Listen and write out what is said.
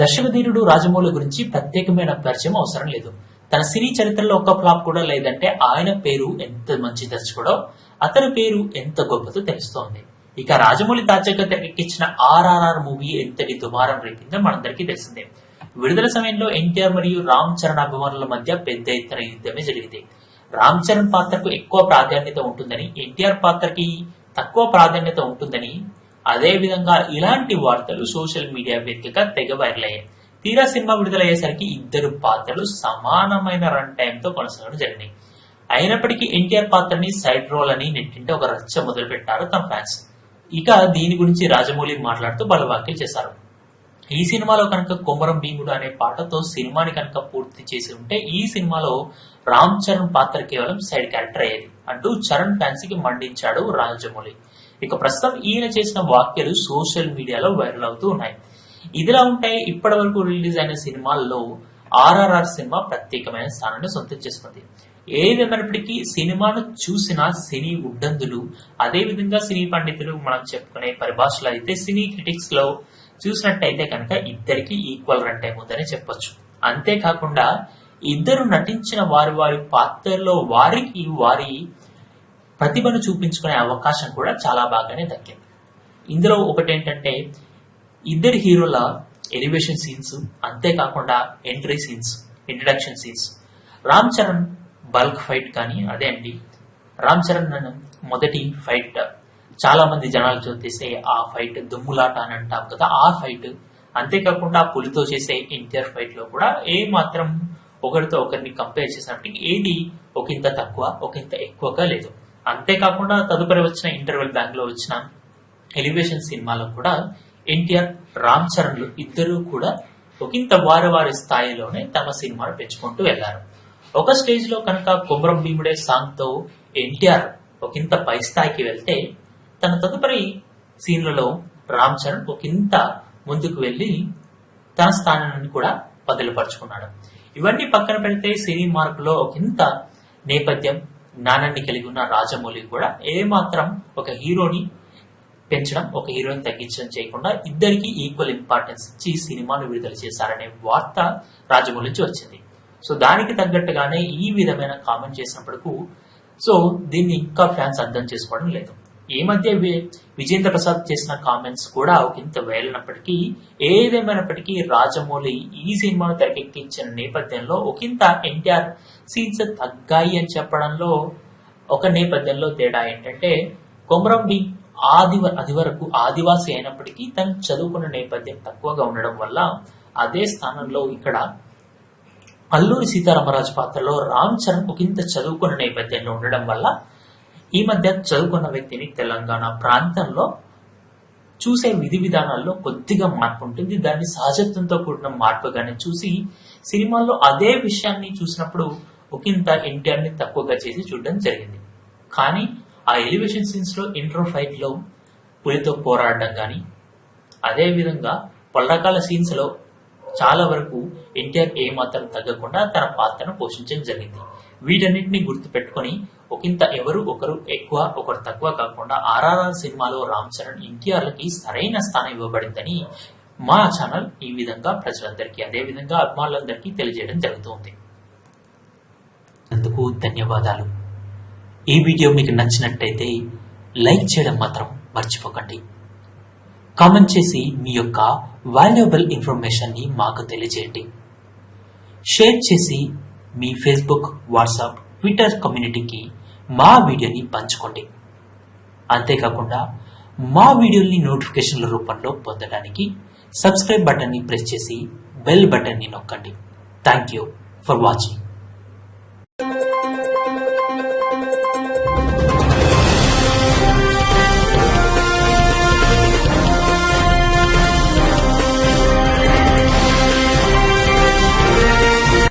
దర్శకధీరుడు రాజమౌళి గురించి ప్రత్యేకమైన పరిచయం అవసరం లేదు. తన సినీ చరిత్రలో ఒక్క ఫ్లాప్ కూడా లేదంటే ఆయన పేరు ఎంత మంచి దర్శకుడో అతని పేరు ఎంత గొప్పదో తెలుస్తోంది. ఇక రాజమౌళి తాజాగా తెరకెక్కించిన ఆర్ఆర్ఆర్ మూవీ ఎంతటి దుమారం రేపిందో మనందరికీ తెలిసిందే. విడుదల సమయంలో ఎన్టీఆర్ మరియు రామ్ చరణ్ అభిమానుల మధ్య పెద్ద ఎత్తున యుద్ధమే జరిగింది. రామ్ చరణ్ పాత్రకు ఎక్కువ ప్రాధాన్యత ఉంటుందని ఎన్టీఆర్ పాత్రకి తక్కువ ప్రాధాన్యత ఉంటుందని అదేవిధంగా ఇలాంటి వార్తలు సోషల్ మీడియా వేదికగా తెగ వైరల్ అయ్యాయి. తీరా సినిమా విడుదలయ్యేసరికి ఇద్దరు పాత్రలు సమానమైన రన్ టైంతో కొనసాగడం జరిగినాయి అయినప్పటికీ ఎన్టీఆర్ పాత్రని సైడ్ రోల్ అని నెట్టింటే ఒక రచ్చ మొదలు పెట్టారు తమ ఫ్యాన్స్. ఇక దీని గురించి రాజమౌళి మాట్లాడుతూ బల చేశారు. ఈ సినిమాలో కనుక కుమరం భీముడు అనే పాటతో సినిమాని కనుక పూర్తి చేసి ఉంటే ఈ సినిమాలో రామ్ చరణ్ పాత్ర కేవలం సైడ్ క్యారెక్టర్ అయ్యేది అంటూ చరణ్ ఫ్యాన్స్కి మండించాడు రాజమౌళి. ఇక ప్రస్తుతం ఈయన చేసిన వాక్యాలు సోషల్ మీడియాలో వైరల్ అవుతూ ఉన్నాయి. ఇదిలా ఉంటే ఇప్పటి వరకు రిలీజ్ అయిన సినిమాల్లో ఆర్ఆర్ఆర్ సినిమా ప్రత్యేకమైన స్థానాన్ని సొంతం చేసుకుంది. ఏదేమైనప్పటికీ సినిమాను చూసిన సినీ ఉడ్డందులు అదే విధంగా సినీ పండితులు మనం చెప్పుకునే పరిభాషలో అయితే సినీ క్రిటిక్స్లో చూసినట్టయితే కనుక ఇద్దరికి ఈక్వల్ రన్ టైం ఉందని చెప్పొచ్చు. అంతేకాకుండా ఇద్దరు నటించిన వారి వారి పాత్రల్లో వారికి వారి ప్రతిభను చూపించుకునే అవకాశం కూడా చాలా బాగానే దక్కింది. ఇందులో ఒకటి ఏంటంటే ఇద్దరు హీరోల ఎలివేషన్ సీన్స్ అంతేకాకుండా entry scenes introduction scenes. Ram Charan bulk fight కానీ అదే అండి. రామ్ చరణ్ నన్ను మొదటి ఫైట్. చాలా మంది జనాలు చూస్తే ఆ ఫైట్ దుమ్ములాట అని అంటాం కదా ఆ ఫైట్. అంతేకాకుండా పులితో చేసే ఎన్టీఆర్ ఫైట్లో కూడా ఏ మాత్రం ఒకరితో ఒకరిని కంపేర్ చేసినప్పటికీ ఏది ఒకంత తక్కువ ఒకంత ఎక్కువగా లేదు. అంతేకాకుండా తదుపరి వచ్చిన ఇంటర్వెల్ బ్యాంక్లో వచ్చిన ఎలివేషన్ సినిమాలో కూడా ఎన్టీఆర్ రామ్ చరణ్లు ఇద్దరూ కూడా ఒకంత వారి వారి స్థాయిలోనే తమ సినిమాను పెంచుకుంటూ వెళ్ళారు. ఒక స్టేజ్లో కనుక కుమరం భీముడే సాంగ్తో ఎన్టీఆర్ ఒకంత పై స్థాయికి వెళ్తే తన తదుపరి సీన్లలో రామ్ చరణ్ ఒకంత ముందుకు వెళ్ళి తన స్థానాన్ని కూడా బదిలిపరుచుకున్నాడు ఇవన్నీ పక్కన పెడితే సినీ మార్కులో ఒకంత నేపథ్యం జ్ఞానాన్ని కలిగి ఉన్న రాజమౌళి కూడా ఏమాత్రం ఒక హీరోని పెంచడం ఒక హీరోని తగ్గించడం చేయకుండా ఇద్దరికి ఈక్వల్ ఇంపార్టెన్స్ ఇచ్చి సినిమాను విడుదల చేశారనే వార్త రాజమౌళి నుంచి వచ్చింది. సో దానికి తగ్గట్టుగానే ఈ విధమైన కామెంట్ చేసినప్పటికీ సో దీన్ని ఇంకా ఫ్యాన్స్ అర్థం చేసుకోవడం లేదు. ఈ మధ్య విజేంద్ర ప్రసాద్ చేసిన కామెంట్స్ కూడా ఒకంత వేలినప్పటికీ ఏదేమైనప్పటికీ రాజమౌళి ఈ సినిమాను తెరకెక్కించిన నేపథ్యంలో ఒకంత ఎన్టీఆర్ సీన్స్ తగ్గాయి అని చెప్పడంలో ఒక నేపథ్యంలో తేడా ఏంటంటే కొమరం బి ఆది అది వరకు ఆదివాసి అయినప్పటికీ తను చదువుకున్న నేపథ్యం తక్కువగా ఉండడం వల్ల అదే స్థానంలో ఇక్కడ అల్లూరి సీతారామరాజు పాత్రలో రామ్ చరణ్ ఒకంత చదువుకున్న నేపథ్యంలో ఉండడం వల్ల ఈ మధ్య చదువుకున్న వ్యక్తిని తెలంగాణ ప్రాంతంలో చూసే విధి విధానాల్లో కొద్దిగా మార్పు ఉంటుంది. దాన్ని సహజత్వంతో కూడిన మార్పుగానే చూసి సినిమాల్లో అదే విషయాన్ని చూసినప్పుడు ఒకంత ఎన్టీఆర్ని తక్కువగా చేసి చూడడం జరిగింది. కానీ ఆ ఎలివేషన్ సీన్స్లో ఇంట్రో ఫైట్లో పులితో పోరాడడం కానీ అదేవిధంగా పొల్లకాల సీన్స్లో చాలా వరకు ఎన్టీఆర్ ఏమాత్రం తగ్గకుండా తన పాత్రను పోషించడం జరిగింది. వీటన్నిటిని గుర్తు పెట్టుకొని ఒకంత ఎవరు ఒకరు ఎక్కువ ఒకరు తక్కువ కాకుండా ఆర్ఆర్ఆర్ సినిమాలో రామ్ చరణ్ ఎన్టీఆర్లకి సరైన స్థానం ఇవ్వబడిందని మా ఛానల్ ఈ విధంగా ప్రజలందరికీ అదే విధంగా అభిమానులందరికీ తెలియజేయడం జరుగుతుంది. అందుకు ధన్యవాదాలు. ఈ వీడియో మీకు నచ్చినట్టయితే లైక్ చేయడం మాత్రం మర్చిపోకండి. కామెంట్ చేసి మీ యొక్క వాల్యుబుల్ ఇన్ఫర్మేషన్ని మాకు తెలియజేయండి. షేర్ చేసి మీ ఫేస్బుక్ వాట్సాప్ ట్విట్టర్ కమ్యూనిటీకి మా వీడియోని పంచుకోండి. అంతేకాకుండా మా వీడియోని నోటిఫికేషన్ల రూపంలో పొందడానికి సబ్స్క్రైబ్ బటన్ని ప్రెస్ చేసి బెల్ బటన్ని నొక్కండి. Thank you for watching